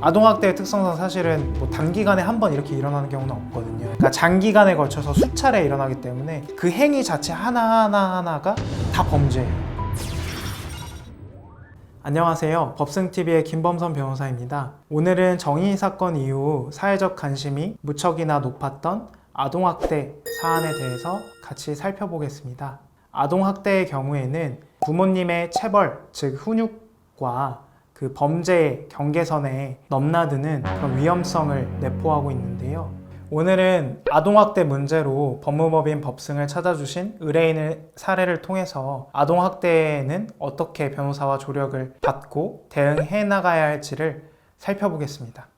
아동학대의 특성상 사실은 뭐 단기간에 한 번 이렇게 일어나는 경우는 없거든요. 그러니까 장기간에 걸쳐서 수차례 일어나기 때문에 그 행위 자체 하나하나 하나가 다 범죄예요. 안녕하세요. 법승TV의 김범선 변호사입니다. 오늘은 정의 사건 이후 사회적 관심이 무척이나 높았던 아동학대 사안에 대해서 같이 살펴보겠습니다. 아동학대의 경우에는 부모님의 체벌, 즉 훈육과 그 범죄의 경계선에 넘나드는 그런 위험성을 내포하고 있는데요. 오늘은 아동학대 문제로 법무법인 법승을 찾아주신 의뢰인의 사례를 통해서 아동학대에는 어떻게 변호사와 조력을 받고 대응해 나가야 할지를 살펴보겠습니다.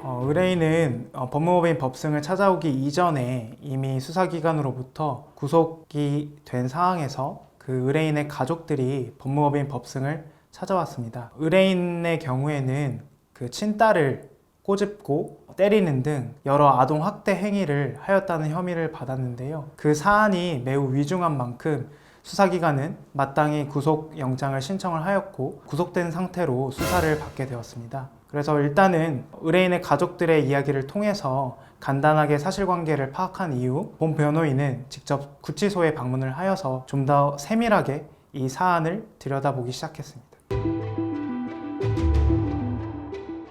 어, 의뢰인은 어, 법무법인 법승을 찾아오기 이전에 이미 수사기관으로부터 구속이 된 상황에서 그 의뢰인의 가족들이 법무법인 법승을 찾아왔습니다. 의뢰인의 경우에는 그 친딸을 꼬집고 때리는 등 여러 아동 학대 행위를 하였다는 혐의를 받았는데요. 그 사안이 매우 위중한 만큼 수사기관은 마땅히 구속 영장을 신청을 하였고 구속된 상태로 수사를 받게 되었습니다. 그래서 일단은 의뢰인의 가족들의 이야기를 통해서 간단하게 사실관계를 파악한 이후 본 변호인은 직접 구치소에 방문을 하여서 좀 더 세밀하게 이 사안을 들여다보기 시작했습니다.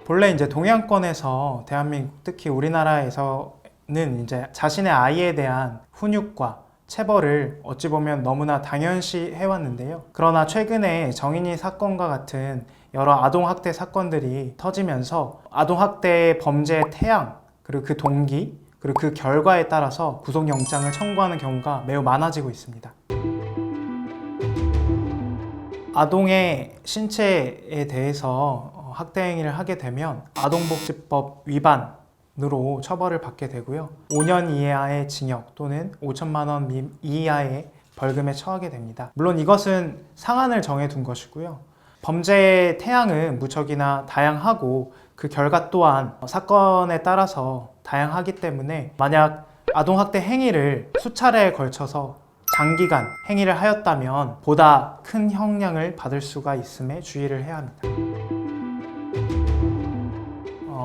본래 이제 동양권에서 대한민국 특히 우리나라에서는 이제 자신의 아이에 대한 훈육과 체벌을 어찌 보면 너무나 당연시 해왔는데요. 그러나 최근에 정인이 사건과 같은 여러 아동학대 사건들이 터지면서 아동학대 범죄의 태양, 그리고 그 동기, 그리고 그 결과에 따라서 구속영장을 청구하는 경우가 매우 많아지고 있습니다. 아동의 신체에 대해서 어, 학대 행위를 하게 되면 아동복지법 위반 으로 처벌을 받게 되고요. 5년 이하의 징역 또는 5천만 원 미- 이하의 벌금에 처하게 됩니다. 물론 이것은 상한을 정해둔 것이고요. 범죄의 태양은 무척이나 다양하고 그 결과 또한 사건에 따라서 다양하기 때문에 만약 아동학대 행위를 수차례에 걸쳐서 장기간 행위를 하였다면 보다 큰 형량을 받을 수가 있음에 주의를 해야 합니다.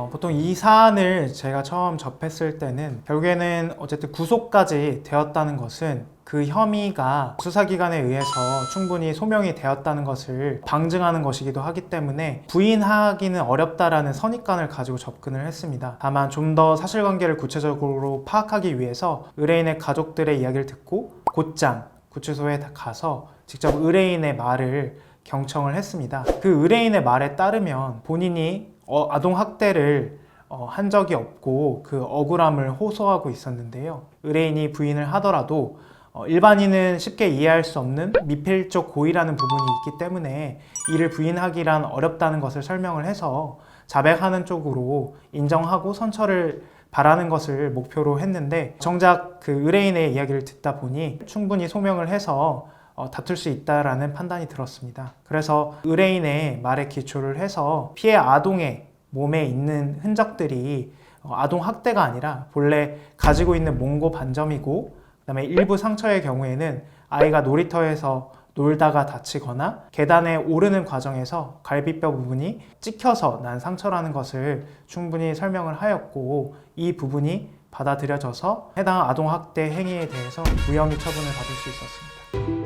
어, 보통 이 사안을 제가 처음 접했을 때는 결국에는 어쨌든 구속까지 되었다는 것은 그 혐의가 수사기관에 의해서 충분히 소명이 되었다는 것을 방증하는 것이기도 하기 때문에 부인하기는 어렵다라는 선입관을 가지고 접근을 했습니다. 다만 좀 더 사실관계를 구체적으로 파악하기 위해서 의뢰인의 가족들의 이야기를 듣고 곧장 구치소에 가서 직접 의뢰인의 말을 경청을 했습니다. 그 의뢰인의 말에 따르면 본인이 어, 아동 학대를 어, 한 적이 없고 그 억울함을 호소하고 있었는데요. 의뢰인이 부인을 하더라도 어, 일반인은 쉽게 이해할 수 없는 미필적 고의라는 부분이 있기 때문에 이를 부인하기란 어렵다는 것을 설명을 해서 자백하는 쪽으로 인정하고 선처를 바라는 것을 목표로 했는데 정작 그 의뢰인의 이야기를 듣다 보니 충분히 소명을 해서 어, 다툴 수 있다라는 판단이 들었습니다. 그래서 의뢰인의 말에 기초를 해서 피해 아동의 몸에 있는 흔적들이 어, 아동 학대가 아니라 본래 가지고 있는 몽고 반점이고 그다음에 일부 상처의 경우에는 아이가 놀이터에서 놀다가 다치거나 계단에 오르는 과정에서 갈비뼈 부분이 찍혀서 난 상처라는 것을 충분히 설명을 하였고 이 부분이 받아들여져서 해당 아동학대 행위에 대해서 무혐의 처분을 받을 수 있었습니다.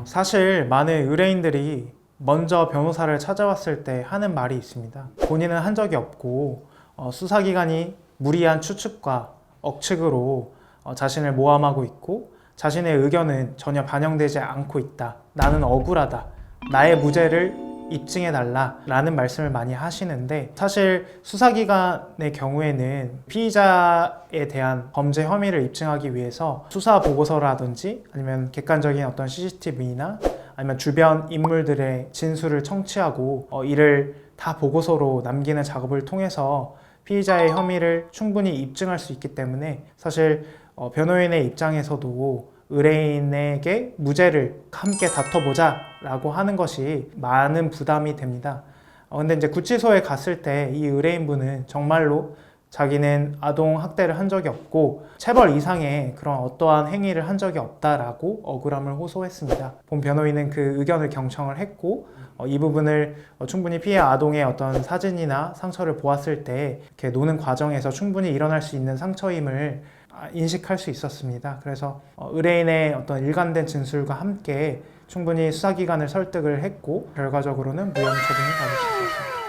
어, 사실 많은 의뢰인들이 먼저 변호사를 찾아왔을 때 하는 말이 있습니다. 본인은 한 적이 없고 어, 수사기관이 무리한 추측과 억측으로 어, 자신을 모함하고 있고 자신의 의견은 전혀 반영되지 않고 있다. 나는 억울하다. 나의 무죄를 입증해 달라 라는 말씀을 많이 하시는데 사실 수사기관의 경우에는 피의자에 대한 범죄 혐의를 입증하기 위해서 수사 보고서라든지 아니면 객관적인 어떤 CCTV나 아니면 주변 인물들의 진술을 청취하고 어, 이를 다 보고서로 남기는 작업을 통해서 피의자의 혐의를 충분히 입증할 수 있기 때문에 사실 어, 변호인의 입장에서도 의뢰인에게 무죄를 함께 다퉈보자 라고 하는 것이 많은 부담이 됩니다. 어, 근데 이제 구치소에 갔을 때 이 의뢰인분은 정말로 자기는 아동 학대를 한 적이 없고 체벌 이상의 그런 어떠한 행위를 한 적이 없다라고 억울함을 호소했습니다. 본 변호인은 그 의견을 경청을 했고 어, 이 부분을 어, 충분히 피해 아동의 어떤 사진이나 상처를 보았을 때 이렇게 노는 과정에서 충분히 일어날 수 있는 상처임을 아, 인식할 수 있었습니다. 그래서 어, 의뢰인의 어떤 일관된 진술과 함께 충분히 수사기관을 설득을 했고 결과적으로는 무혐의 처분을 받을 수 있었습니다.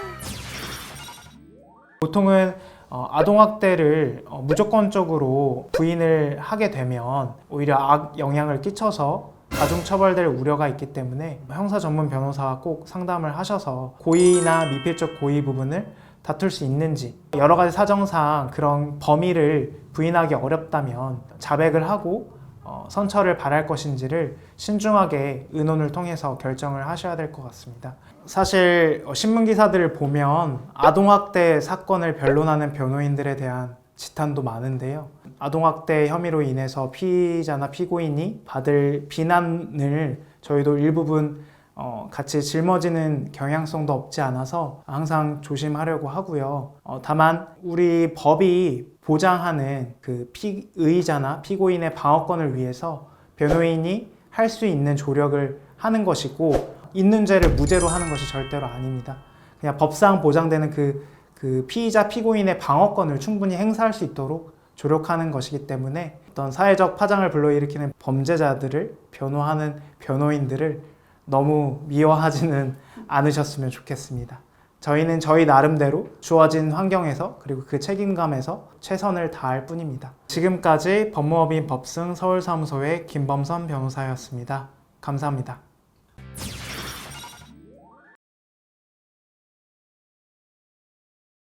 보통은 어, 아동학대를 어, 무조건적으로 부인을 하게 되면 오히려 악 영향을 끼쳐서 가중처벌될 우려가 있기 때문에 형사 전문 변호사와 꼭 상담을 하셔서 고의나 미필적 고의 부분을 다툴 수 있는지 여러 가지 사정상 그런 범위를 부인하기 어렵다면 자백을 하고 어, 선처를 바랄 것인지를 신중하게 의논을 통해서 결정을 하셔야 될 것 같습니다. 사실 어, 신문 기사들을 보면 아동학대 사건을 변론하는 변호인들에 대한 지탄도 많은데요. 아동학대 혐의로 인해서 피의자나 피고인이 받을 비난을 저희도 일부분 어, 같이 짊어지는 경향성도 없지 않아서 항상 조심하려고 하고요. 어, 다만 우리 법이 보장하는 그 피의자나 피고인의 방어권을 위해서 변호인이 할 수 있는 조력을 하는 것이고 있는 죄를 무죄로 하는 것이 절대로 아닙니다. 그냥 법상 보장되는 그, 그 피의자 피고인의 방어권을 충분히 행사할 수 있도록 조력하는 것이기 때문에 어떤 사회적 파장을 불러일으키는 범죄자들을 변호하는 변호인들을 너무 미워하지는 않으셨으면 좋겠습니다. 저희는 저희 나름대로 주어진 환경에서 그리고 그 책임감에서 최선을 다할 뿐입니다. 지금까지 법무법인 법승 서울사무소의 김범선 변호사였습니다. 감사합니다.